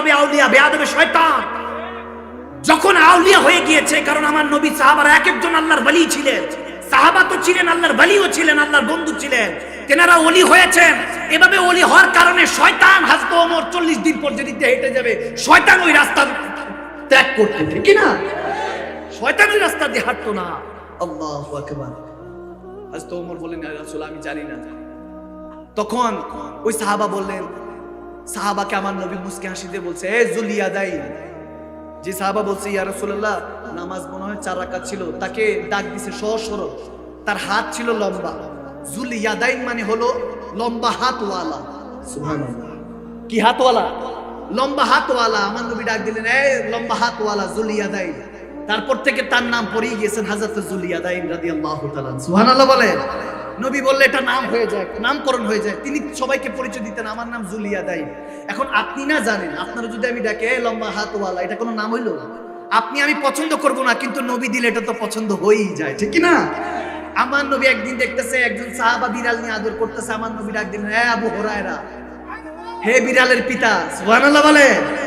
বেয়াদবে আউলিয়া বেয়াদবে শয়তান। যখন আউলিয়া হয়ে গিয়েছে কারণ আমার নবী সাহাবারা এক একজন আল্লাহর বলি ছিলেন। সাহাবা তো ছিলেন আল্লাহর বলিও ছিলেন আল্লাহর বন্ধু ছিলেন। তেনারা অলি হয়েছেন। এভাবে অলি হওয়ার কারণে শয়তান হাজতো ওমর চল্লিশ দিন পর যেদিকে হেঁটে যাবে শয়তান ওই রাস্তা ত্যাগ করতে ঠিক না? শয়তান ওই রাস্তা দিয়ে হাঁটতো না। আল্লাহ আকবার। হাজতো ওমর বললেন "ইয়া রাসূল আমি জানি না। তখন ওই সাহাবা বললেন সাহাবাকে আমার নবী মুসকে হাসি দিয়ে বলছে, এ জুলিয়া দাই। যে সাহাবা বলছে, ইয়া রাসূলুল্লাহ, নামাজ মনে হয় চার রাকাত ছিল। তাকে ডাক দিছে সহজ সরল। তার হাত ছিল লম্বা। জুল ইয়াদাইন মানে হলো লম্বা হাতওয়ালা। সুবহানাল্লাহ। কি হাতওয়ালা? লম্বা হাতওয়ালা। আমার নবী ডাক দিলেন, এ লম্বা হাতওয়ালা জুল ইয়াদাইন তারপর থেকে তার নাম পড়েই গিয়েছেন হাজরত জুল ইয়াদাইন রাদিয়াল্লাহু তাআলা সুবহানাল্লাহ বলেন। নবী বললে এটা নাম হয়ে যায়, নামকরণ হয়ে যায়। তিনি সবাইকে পরিচয় দিতেন, আমার নাম জুলিয়া দাই এখন আপনি না জানেন, আপনারা যদি আমি ডাকে "এ লম্বা হাতওয়ালা এটা কোনো নাম হইল? আপনি, আমি পছন্দ করব না, কিন্তু নবী দিলে এটা তো পছন্দ হয়েই যায়। ঠিক না? আমার নবী একদিন দেখতেছে, একজন সাহাবা বিড়াল নিয়ে আদর করতেছে, আমার নবী ডাক দিলেন হ্যাঁ আবু হরায়রা, হে বিড়ালের পিতা। সুবহানাল্লাহ বলে।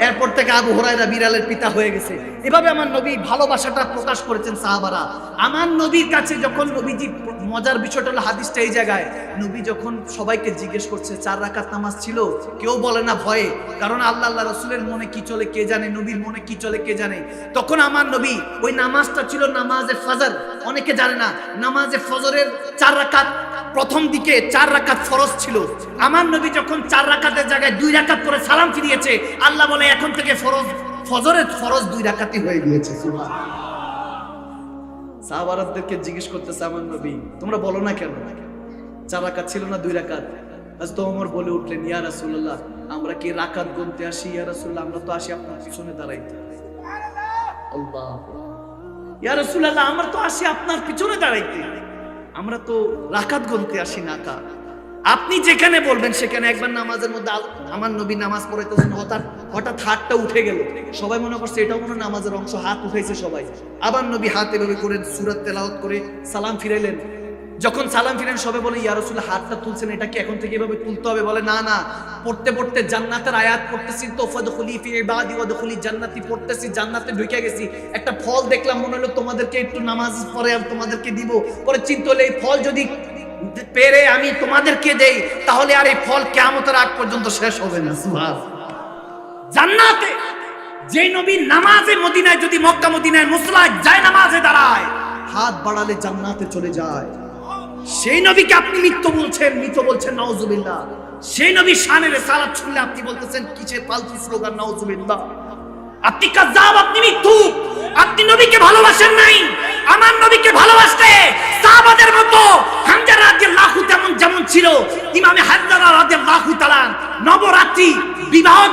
এরপর থেকে আবু হুরায়রা বিড়ালের পিতা হয়ে গেছে। এভাবে আমার নবী ভালোবাসাটা প্রকাশ করেছেন সাহাবারা। আমার নবীর কাছে যখন নবীজি মজার বিষয়টা হলো হাদিসটা এই জায়গায়। নবী যখন সবাইকে জিজ্ঞেস করছে, চার রাকাত নামাজ ছিল, কেউ বলে না ভয়ে। কারণ আল্লাহ আল্লাহ রসুলের মনে কি চলে, কে জানে? নবীর মনে কি চলে, কে জানে? তখন আমার নবী ওই নামাজটা ছিল নামাজে ফজর। অনেকে জানে না, নামাজে ফজরের চার রাকাত প্রথম দিকে চার রাকাত ফরজ ছিল। আমার নবী যখন চার রাকাতের জায়গায় দুই রাকাত করে সালাম ফিরিয়েছে, আল্লাহ বলে, এখন থেকে ফরজ, ফজরের ফরজ দুই রাকাতই হয়ে গিয়েছে সাহাবারাতদেরকে জিজ্ঞেস করতেছে, আমার নবী, তোমরা বলো না কেন? চার রাকাত ছিল না, দুই রাকাত। আজ তো ওমর বলে উঠলেন, ইয়া রাসূলুল্লাহ, আমরা কি রাকাত গুনতে আসি? ইয়া রাসূলুল্লাহ, আমরা তো আসি আপনার পিছনে দাঁড়াইতে আল্লাহ ইয়া রাসূলুল্লাহ, আমরা তো আসি আপনার পিছনে দাঁড়াইতে। আমরা তো রাকাত গুনতে আসি না, কা আপনি যেখানে বলবেন সেখানে একবার নামাজের মধ্যে আমার নবী নামাজ পড়াইতেছেন, হঠাৎ হঠাৎ হাতটা উঠে গেল। সবাই মনে করছে এটাও হয় নামাজের অংশ, হাত উঠাইছে সবাই। আবার নবী হাত এভাবে করেন সুরাত তেলাওয়াত করে সালাম ফিরাইলেন। যখন সালাম ফিরেন সবাই বলে, ইয়া রাসূলুল্লাহ, হাতটা তুলছেন, এটা কি এখন থেকে এভাবে তুলতে হবে? বলে, না না, পড়তে পড়তে জান্নাতের আয়াত পড়তেছি তো, ফাদখুলি ফি ইবাদি ওয়াদখুলি জান্নাতি, পড়তেছি, জান্নাতে ঢুকে গেছি। একটা ফল দেখলাম, মনে হলো তোমাদেরকে একটু নামাজ আমি তোমাদেরকে দিব। পরে চিন্তা হলো এই ফল যদি পেরে আমি তোমাদেরকে দেই, তাহলে আর এই ফল কিয়ামতের আগ পর্যন্ত শেষ হবে না। সুবহান জান্নাতে যে নবী নামাজে মদিনায়, যদি মক্কা মদিনায় মুসলায় যায় নামাজে দাঁড়ায়, হাত বাড়ালে জান্নাতে চলে যায়। সেই নবীকে আপনি মৃত্যু বলছেন, মৃত বলছেন নওজুবিল্লাহ সেই নবী শানের সালাত শুনলে আপনি বলতেছেন, কিসের ফালতু স্লোগান নওজুবিল্লাহ আপনি কাজাব আপনি মৃত্যু। আপনি নবীকে ভালোবাসেন নাই। আমার নবীকে ভালোবাসতে সাহাবাদের মতো হামজা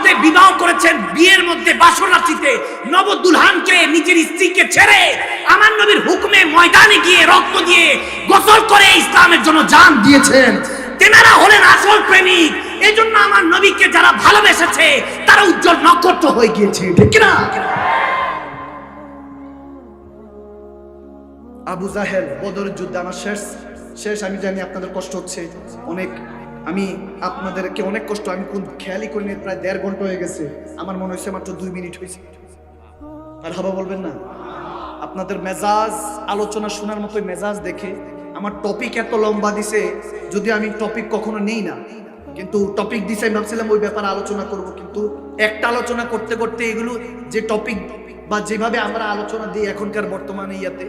বিবাহতে বিবাহ করেছেন, বিয়ের মধ্যে বাসর নব দুলহানকে নিজের স্ত্রীকে ছেড়ে আমার নবীর হুকুমে ময়দানে গিয়ে রক্ত দিয়ে গোসল করে ইসলামের জন্য জান দিয়েছেন। তেনারা হলেন আসল প্রেমিক। এই জন্য আমার নবীকে যারা ভালোবেসেছে, তারা উজ্জ্বল নক্ষত্র হয়ে গিয়েছে। ঠিক না আবু জাহেল বদর যুদ্ধে আমার শেষ। শেষ, আমি জানি আপনাদের কষ্ট হচ্ছে। অনেক আমি আপনাদেরকে অনেক কষ্ট, আমি কোন খেয়ালই করিনি, প্রায় দেড় ঘণ্টা হয়ে গেছে। আমার মনে হয়েছে মাত্র দুই মিনিট হয়েছে। আর হাবা বলবেন না? আপনাদের মেজাজ, আলোচনা শোনার মতো মেজাজ দেখে আমার টপিক এত লম্বা দিছে, যদি আমি টপিক কখনো নেই না। কিন্তু টপিক দিছে, আমি ভাবছিলাম ওই ব্যাপারে আলোচনা করব, কিন্তু একটা আলোচনা করতে করতে এগুলো যে টপিক বা যেভাবে আমরা আলোচনা দিই এখনকার বর্তমানে ইয়াতে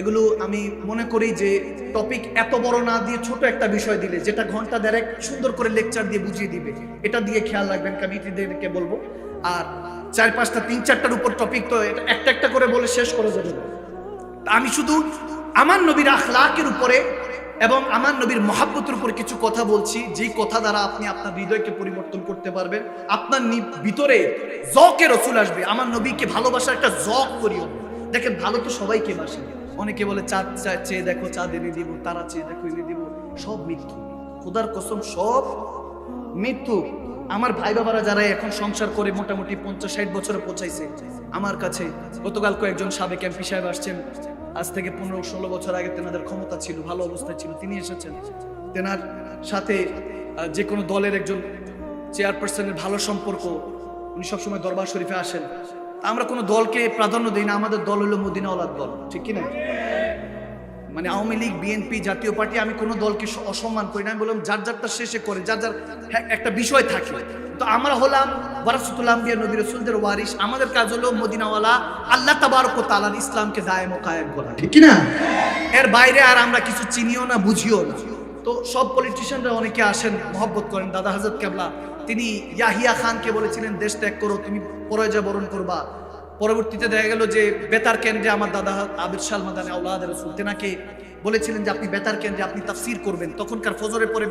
এগুলো আমি মনে করি যে টপিক এত বড় না দিয়ে ছোট একটা বিষয় দিলে, যেটা ঘণ্টা দেড়েক সুন্দর করে লেকচার দিয়ে বুঝিয়ে দিবে। এটা দিয়ে খেয়াল রাখবেন কমিটিদেরকে বলব। আর চার পাঁচটা তিন চারটার উপর টপিক তো একটা একটা করে বলে শেষ করে যাবে আমি শুধু আমার নবীর আখলাকের উপরে এবং আমার নবীর মহাব্বতের উপরে কিছু কথা বলছি, যেই কথা দ্বারা আপনি আপনার হৃদয়কে পরিবর্তন করতে পারবেন। আপনার ভিতরে জকে রসুল আসবে। আমার নবীকে ভালোবাসার একটা জক করিও। দেখেন, ভালো তো সবাইকে বাসে। অনেকে বলে, চাঁদ চেয়ে দেখো, চাঁদ এনে দিব, তারা চেয়ে দেখো, এনে দিব। সব মৃত্যু। খোদার কসম, সব মৃত্যু। আমার ভাই বাবারা যারা এখন সংসার করে মোটামুটি পঞ্চাশ, ষাট বছরে পৌঁছাইছে, আমার কাছে গতকাল কয়েকজন সাবেক এমপি সাহেব আসছেন। আজ থেকে পনেরো, ষোলো বছর আগে তেনাদের ক্ষমতা ছিল, ভালো অবস্থায় ছিল, তিনি এসেছেন। তেনার সাথে যে কোনো দলের একজন চেয়ারপারসনের ভালো সম্পর্ক, উনি সবসময় দরবার শরীফে আসেন। আমরা কোনো দলকে প্রাধান্য দিই না আমাদের দল হলো মদিনাওয়ালার দল ঠিক কি না মানে আওয়ামী লীগ বিএনপি জাতীয় পার্টি আমি কোনো দলকে অসম্মান করি না। আমি বললাম যার যারটা শেষে করে যার যার হ্যাঁ, একটা বিষয় থাকে। তো আমরা হলাম ওয়ারাসুতুল্লাহ আম্বিয়া নবী রসুলদের ওয়ারিস আমাদের কাজ হলো মদিনাওয়ালা আল্লাহ তাবারক ও তাআলার ইসলামকে দায়েম কায়েম করা ঠিক কি না এর বাইরে আর আমরা কিছু চিনিও না বুঝিও না। তো সব পলিটিশিয়ানরা অনেকে আসেন, মহব্বত করেন। দাদা হাজরত কেবলা, তিনি ইয়াহিয়া খানকে বলেছিলেন, দেশ ত্যাগ করো, তুমি পরাজয় বরণ করবা। পরবর্তীতে দেখা গেল যে বেতার কেন্দ্রে আমার দাদা আবির শাল মাদানে আউলাদ রসুল, তেনাকে বলেছিলেন যে, আপনি বেতার কেন্দ্রে আপনি তাফসির করবেন। তখনকার ফজরের পরে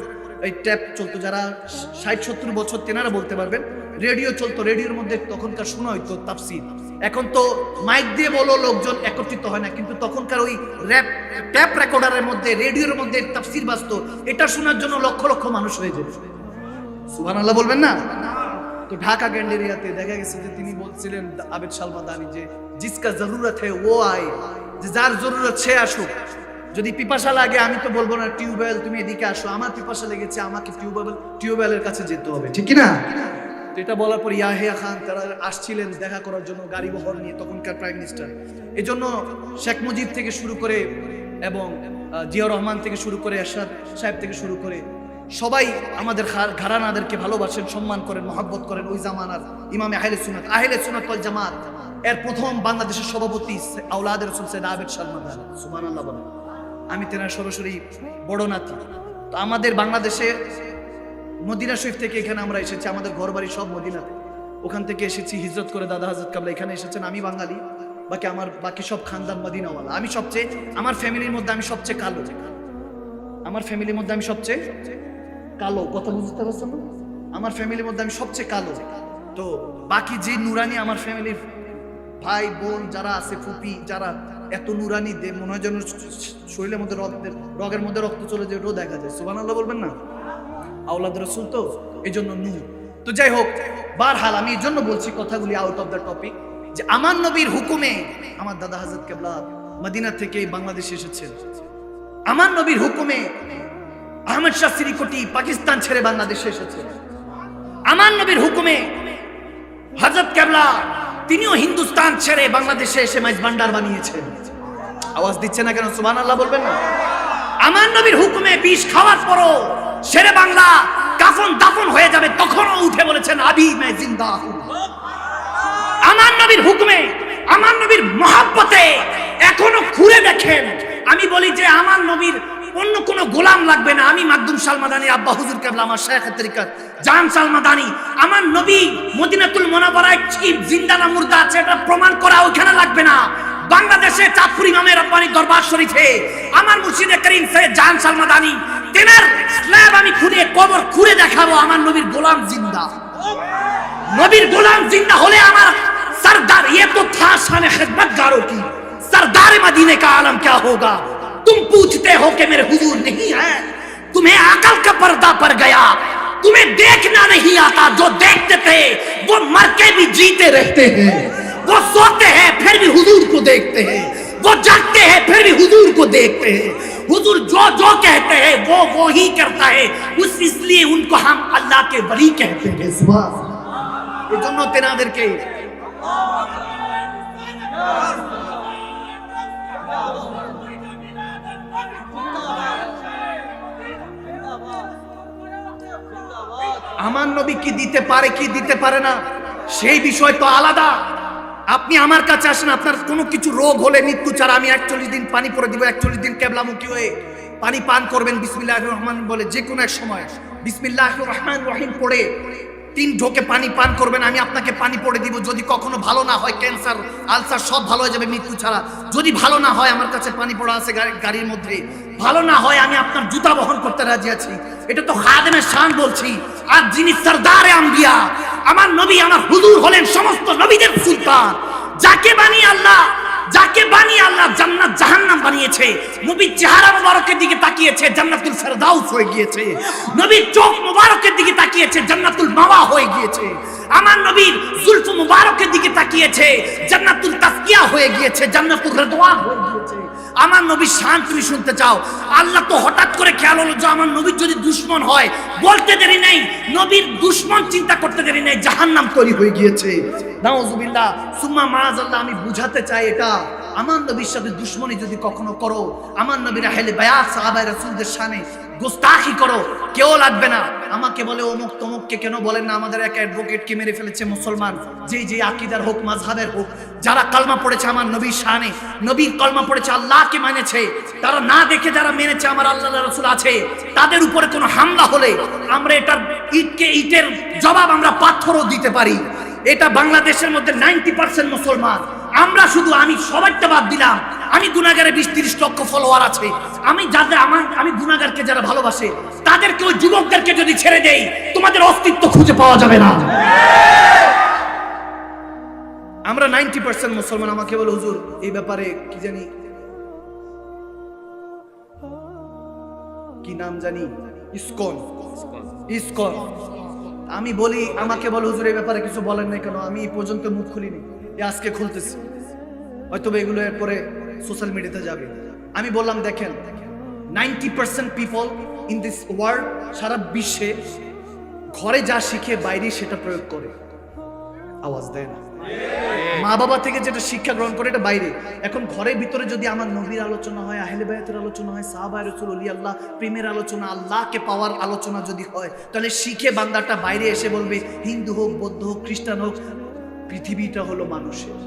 এই ট্যাপ চলতো, যারা ষাট সত্তর বছর, তেনারা বলতে পারবেন, রেডিও চলতো, রেডিওর মধ্যে তখনকার শোনা হইতো তাফসির। এখন তো মাইক দিয়ে বলো, লোকজন একত্রিত হয় না, কিন্তু তখনকার ওই র্যাপ ট্যাপ রেকর্ডারের মধ্যে রেডিওর মধ্যে তাফসির বাজতো, এটা শোনার জন্য লক্ষ লক্ষ মানুষ হয়ে যেত। সুবান আল্লাহ বলবেন না? তো ঢাকা গ্যান্ডেরিয়াতে দেখা গেছে যে তিনি বলছিলেন আবেদ সালমাদানি যে, জিসকা জরুরত হে, ও আয়, যে যার জরুরত সে আসুক। যদি পিপাসা লাগে, আমি তো বলব না, টিউবওয়েল, তুমি এদিকে আসো, আমার পিপাসা লেগেছে, আমাকে টিউবওয়েল, টিউবওয়েলের কাছে যেতে হবে। ঠিক না তো এটা বলার পর ইয়াহিয়া খান তারা আসছিলেন দেখা করার জন্য গাড়ি বহর নিয়ে তখনকার প্রাইম মিনিস্টার এই জন্য শেখ মুজিব থেকে শুরু করে এবং জিয়া রহমান থেকে শুরু করে এরশাদ সাহেব থেকে শুরু করে সবাই আমাদের ঘরানাদেরকে ভালোবাসেন, সম্মান করেন, মহাব্বত করেন ওই জামানার ইমামে আহলে সুনাত আহলে সুনাত ওয়াল জামাত এর প্রথম বাংলাদেশের সভাপতি আওলাদের রসুল সৈয়দ আবেদ সালমান সুবহানাল্লাহ বলেন। আমি তেনার সরাসরি বড় নাতি। তো আমাদের বাংলাদেশে মদিনা শরীফ থেকে এখানে আমরা এসেছি, আমাদের ঘর বাড়ি সব মদিনাতে। ওখান থেকে এসেছি, হিজরত করে দাদা হাজরত কাবলা, এখানে এসেছেন। আমি বাঙালি, বাকি আমার, বাকি সব খানদান মদিনাওয়ালা। আমি সবচেয়ে, আমার ফ্যামিলির মধ্যে আমি সবচেয়ে কালো। আমার ফ্যামিলির মধ্যে আমি সবচেয়ে কালো। কথা বুঝতে পারছেন না? আমার ফ্যামিলির মধ্যে আমি সবচেয়ে কালো। তো বাকি যে নুরানি আমার ফ্যামিলির ভাই, বোন যারা আছে, ফুপি, যারা এত নুরানি, দে মনে হয় যেন শরীরের মধ্যে রক্তের, রগের মধ্যে রক্ত চলে যায় ওটাও দেখা যায়। সুবান আল্লাহ বলবেন না? আওলাদ রসুল তো এই জন্য নু তো যাই হোক বারহাল আমি এই জন্য বলছি কথাগুলি আউট অফ দ্য টপিক যে আমার নবীর হুকুমে আমার দাদা হাজরত কেবলা মদিনা থেকে বাংলাদেশে এসেছেন আমার নবীর হুকুমে আহমেদ শাহ সিরিকটি পাকিস্তান ছেড়ে বাংলাদেশে এসেছে। আমার নবীর হুকুমে হজরত কেবলা তিনিও হিন্দুস্তান ছেড়ে বাংলাদেশে এসে মাইজ ভান্ডার বানিয়েছেন। আওয়াজ দিচ্ছে না কেন? সুবহান আল্লাহ বলবেন না? আমার নবীর হুকুমে বিষ খাওয়ার পরও শেরে বাংলা কাফন দাফন হয়ে যাবে, তখনও উঠে বলেছেন, আবি মে জিন্দা। আমার নবীর হুকুমে, আমার নবীর মহাব্বতে এখনও ঘুরে দেখেন। আমি বলি যে আমার নবীর অন্য কোনো গোলাম লাগবে না। আমি মাকদুম সালমাদানি, আব্বা হুজুর কেবলা, আমার শেখ তরিকাত জান সালমাদানি, আমার নবী মদিনাতুল মোনাবারায় কি জিন্দা না মুর্দা আছে, এটা প্রমাণ করা ওখানে লাগবে না। বাংলাদেশে চাঁদপুর ইমামের রব্বানি দরবার শরীফে আমার মুর্শিদে করিম সৈয়দ জাহান সালমাদানি তেনার স্ল্যাব আমি খুঁড়ে কবর খুঁড়ে দেখাবো আমার নবীর গোলাম জিন্দা नबीर गुलाम जिंदा होले हमारा सरदार ये तो था शान खिदमतगारों की सरदार मदीने का आलम क्या होगा तुम पूछते हो कि मेरे हुजूर नहीं है तुम्हें अकल का पर्दा पर गया तुम्हें देखना नहीं आता जो देखते थे वो मर के भी जीते रहते हैं वो सोते हैं फिर भी हुजूर को देखते हैं वो जागते हैं फिर भी हुजूर को देखते हैं हुजूर जो जो कहते हैं वो वो ही करता है उस इसलिए उनको हम अल्लाह के वली कहते हैं सुभान এই জন্য তেনাদেরকে আমার নবী কি দিতে পারে কি দিতে পারে না সেই বিষয় তো আলাদা আপনি আমার কাছে আসেন, আপনার কোনো কিছু রোগ হলে মৃত্যু ছাড়া আমি একচল্লিশ দিন পানি পরে দিব, একচল্লিশ দিন কেবলামুখী হয়ে পানি পান করবেন বিসমিল্লাহ রহমান বলে যে কোনো এক সময় বিসমিল্লাহ রহমান রহিম পড়ে তিন ঢোকে পানি পান করবেন, আমি আপনাকে পানি পড়ে দিব। যদি কখনো ভালো না হয়, ক্যান্সার, আলসার, সব ভালো হয়ে যাবে মৃত্যু ছাড়া। যদি ভালো না হয়, আমার কাছে পানি পড়া আছে গাড়ির মধ্যে। ভালো না হয়, আমি আপনার জুতা বহন করতে রাজি আছি। এটা তো খাদেমের শান বলছি। আর যিনি সরদারে আম্বিয়া আমার নবী, আমার হুজুর হলেন সমস্ত নবীদের সুলতান। যাকে বানিয়ে আল্লাহ, যাকে বানিয়ে আল্লাহ জান্নাত জাহান্নাম বানিয়েছে, নবীর চেহারা মুবারকের দিকে তাকিয়েছে, জান্নাতুল ফেরদাউস হয়ে গিয়েছে। নবীর চোখ মুবারকের দিকে তাকিয়েছে, জান্নাতুল মাওয়া হয়ে গিয়েছে। আমার নবীর জুলফ মুবারকের দিকে তাকিয়েছে, জান্নাতুল তাসকিয়া হয়ে গিয়েছে, জান্নাতুল রিদওয়ান হয়ে গিয়েছে। আমার নবীর শান তুমি শুনতে চাও। আল্লাহ তো হঠাৎ করে খেয়াল হলো যে আমার নবীর যদি দুশ্মন হয়, বলতে দেরি নাই, নবীর দুশ্মন চিন্তা করতে দেরি নেই, জাহান্নাম তৈরি হয়ে গিয়েছে। নাউজুবিল্লাহ, সুম্মা মাআজাল্লাহ আমি বুঝাতে চাই এটা। আমার নবীর সাথে দুশ্মনী যদি কখনো করো, আমার নবীর আহলে বায়াত সাহাবায়ে রাসূলদের শানে গোস্তাখি করো, কেউ লাগবে না। আমাকে বলে, অমুক তমুককে কেন বলেন না, আমাদের এক অ্যাডভোকেটকে মেরে ফেলেছে মুসলমান। যেই যে আকিদার হোক, মাযহাবের হোক, যারা কালমা পড়েছে আমার নবীর শানে, নবীর কলমা পড়েছে আল্লাহকে মানেছে, তারা না দেখে যারা মেনেছে আমার আল্লাহ রাসূল আছে, তাদের উপরে কোনো হামলা হলে আমরা এটার ইটকে ইটের জবাব আমরা পাথরও দিতে পারি। এটা বাংলাদেশের মধ্যে নাইনটি পার্সেন্ট মুসলমান। আমরা শুধু, আমি সবাইটা বাদ দিলাম। আমি গুনাগারে বিশ তিরিশ লক্ষ ফলোয়ার আছে। আমি যাদের, আমার, আমি গুনাগারকে যারা ভালোবাসে, তাদেরকে ওই যুবকদেরকে যদি ছেড়ে দেই, তোমাদের অস্তিত্ব খুঁজে পাওয়া যাবে না। আমরা নাইনটি পার্সেন্ট মুসলমান, আমাকে বলে, হুজুর, এই ব্যাপারে কি জানি? কি নাম জানি? ইসকন। ইসকন। আমি বলি, আমাকে বলে, হুজুর, এই ব্যাপারে কিছু বলেন নাই কেন? আমি এই পর্যন্ত মুখ খুলিনি। আজকে খুলতেছি। হয়তো এগুলো এরপরে সোশ্যাল মিডিয়াতে যাবে। আমি বললাম, দেখেন ninety percent people in this world সারা বিশ্বে ঘরে যা শিখে বাইরে সেটা প্রয়োগ করে। আওয়াজ দেয় না। মা বাবা থেকে যেটা শিক্ষা গ্রহণ করে এটা বাইরে। এখন ঘরের ভিতরে যদি আমার নবীর আলোচনা হয়, আহলে বায়াতের আলোচনা হয় সাহাবায়ে রাসূল ওলি আল্লাহ প্রেমের আলোচনা, আল্লাহকে পাওয়ার আলোচনা যদি হয়, তাহলে শিখে বান্দাটা বাইরে এসে বলবে, হিন্দু হোক, বৌদ্ধ হোক, খ্রিস্টান হোক পৃথিবীটা হলো মানুষের।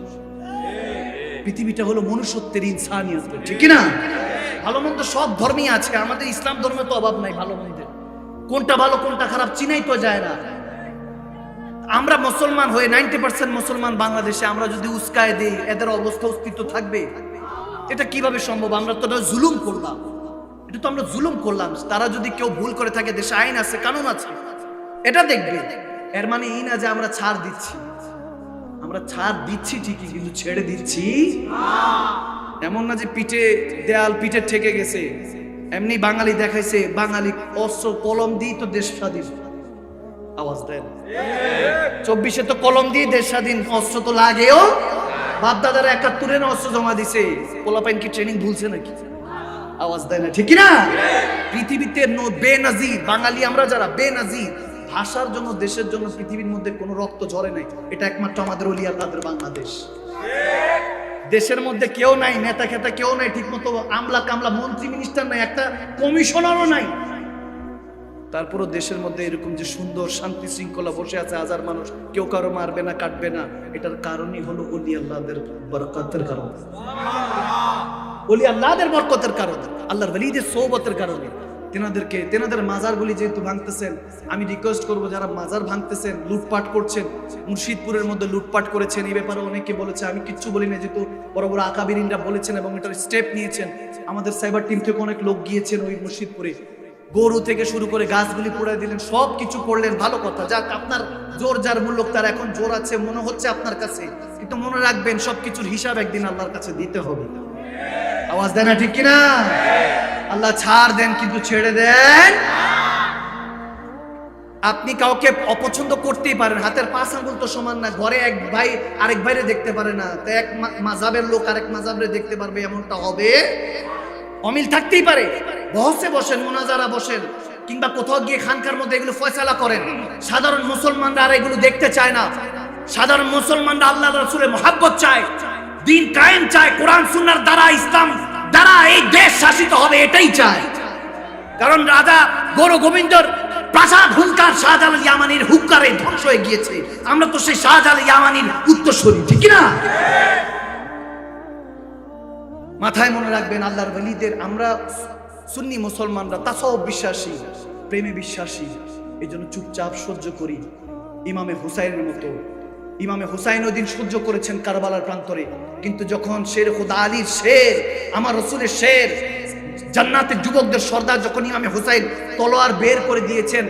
পৃথিবীটা হলো মনুষ্যত্বের ইনসানিয়ত। ঠিক না ভালো মন্দ সব ধর্মই আছে। আমাদের ইসলাম ধর্মে তো অভাব নাই ভালো মন্দের। কোনটা ভালো, কোনটা খারাপ চিনাই তো যায় না। আমরা মুসলমান হয়ে নাইনটি পার্সেন্ট মুসলমান বাংলাদেশে, আমরা যদি উস্কায় দিই, এদের অবস্থা, অস্তিত্ব থাকবে। এটা কীভাবে সম্ভব? আমরা তো জুলুম করলাম। এটা তো আমরা জুলুম করলাম। তারা যদি কেউ ভুল করে থাকে, দেশে আইন আছে, কানুন আছে। এটা দেখবে। এর মানে এই না যে আমরা ছাড় দিচ্ছি। আমরা ছাড় দিচ্ছি ঠিকই, কিন্তু ছেড়ে দিচ্ছি। এমন না যে পিঠে দেয়াল পিঠে ঠেকে গেছে। এমনি বাঙালি দেখাইছে, বাঙালি অস্ত্র, কলম দিয়ে তো দেশ স্বাধীন। আওয়াজ দেন। চব্বিশে তো কলম দিয়ে দেশ স্বাধীন, অস্ত্র তো লাগেও। বাপ দাদারা একাত্তরে না অস্ত্র জমা দিছে। পোলাপাইন কি ট্রেনিং ভুলছে নাকি? আওয়াজ দেয় না, ঠিক না পৃথিবীতে বেনাজির বাঙালি আমরা যারা বেনাজির ভাষার জন্য দেশের জন্য পৃথিবীর মধ্যে কোনো রক্ত ঝরে নাই। এটা একমাত্র আমাদের অলি আল্লাহদের বাংলাদেশ। দেশের মধ্যে কেউ নাই নেতা খেতা কেউ নাই ঠিক মতো আমলা কামলা মন্ত্রী মিনিস্টার নাই একটা কমিশনারও নাই। তারপরও দেশের মধ্যে এরকম যে সুন্দর শান্তি শৃঙ্খলা বসে আছে হাজার মানুষ কেউ কারও মারবে না কাটবে না এটার কারণই হলো অলি আল্লাহদের বরকতের কারণ। অলি আল্লাহদের বরকতের কারণ আল্লাহর ওলিদের সৌবতের কারণে। তেনাদেরকে, তেনাদের মাজারগুলি যেহেতু ভাঙতেছেন, আমি রিকোয়েস্ট করব যারা মাজার ভাঙতেছেন, লুটপাট করছেন, মুর্শিদপুরের মধ্যে লুটপাট করেছেন, এই ব্যাপারে অনেকে বলেছে, আমি কিচ্ছু বলি না যেহেতু বড় বড় আকাবিরিনরা বলেছেন এবং এটার স্টেপ নিয়েছেন। আমাদের সাইবার টিম থেকে অনেক লোক গিয়েছেন ওই মুর্শিদপুরে। গরু থেকে শুরু করে গাছগুলি পড়ে দিলেন সব কিছু করলেন, ভালো কথা। যাক, আপনার জোর যার মূল্য তার এখন জোর আছে, মনে হচ্ছে আপনার কাছে। কিন্তু মনে রাখবেন সব কিছুর হিসাব একদিন আল্লাহর কাছে দিতে হবে। আওয়াজ দেয় না ঠিক কিনা? আল্লাহ ছাড় দেন, কিন্তু ছেড়ে দেন। আপনি কাউকে অপছন্দ করতেই পারেন, হাতের পাঁচ আঙ্গুল তো সমান না, ঘরে এক ভাই, আরেক ভাইরে দেখতে পারে না, তো এক মাজাবের লোক আরেক মাজাবরে দেখতে পারবে, এমনটা হবে? অমিল থাকতেই পারে, বহসে বসেন, মোনাজারা বসেন, কিংবা কোথাও গিয়ে খানকার মধ্যে এগুলো ফয়সালা করেন। সাধারণ মুসলমানরা আর এগুলো দেখতে চায় না। সাধারণ মুসলমানরা আল্লাহ রসুলের মহাব্বত চায়, দিন কায়েম চায়, কোরআন, সুন্নার দ্বারা ইসলাম দ্বারা এই দেশ শাসিত হবে এটাই চায়। কারণ রাজা গৌর গোবিন্দর প্রাসাদ হুঙ্কার শাহজালাল ইয়ামানির হুঙ্কারে ধ্বংস হয়ে গিয়েছে। আমরা তো সেই শাহজালাল ইয়ামানির উত্তরসূরি, ঠিক না মাথায় মনে রাখবেন, আল্লাহর বলিদের আমরা সুন্নি মুসলমানরা তাসাও বিশ্বাসী, প্রেমে বিশ্বাসী এই জন্য চুপচাপ সহ্য করি। ইমামে হুসাইনের মতো ইমামে হুসাইন ওই দিন সহ্য করেছেন কারবালার প্রান্তরে। কিন্তু যখন শের হুদা আলীর শের, আমার রসুলের শের, জান্নাতের যুবকদের সর্দার যখন ইমামে হুসাইন তলোয়ার বের করে দিয়েছেন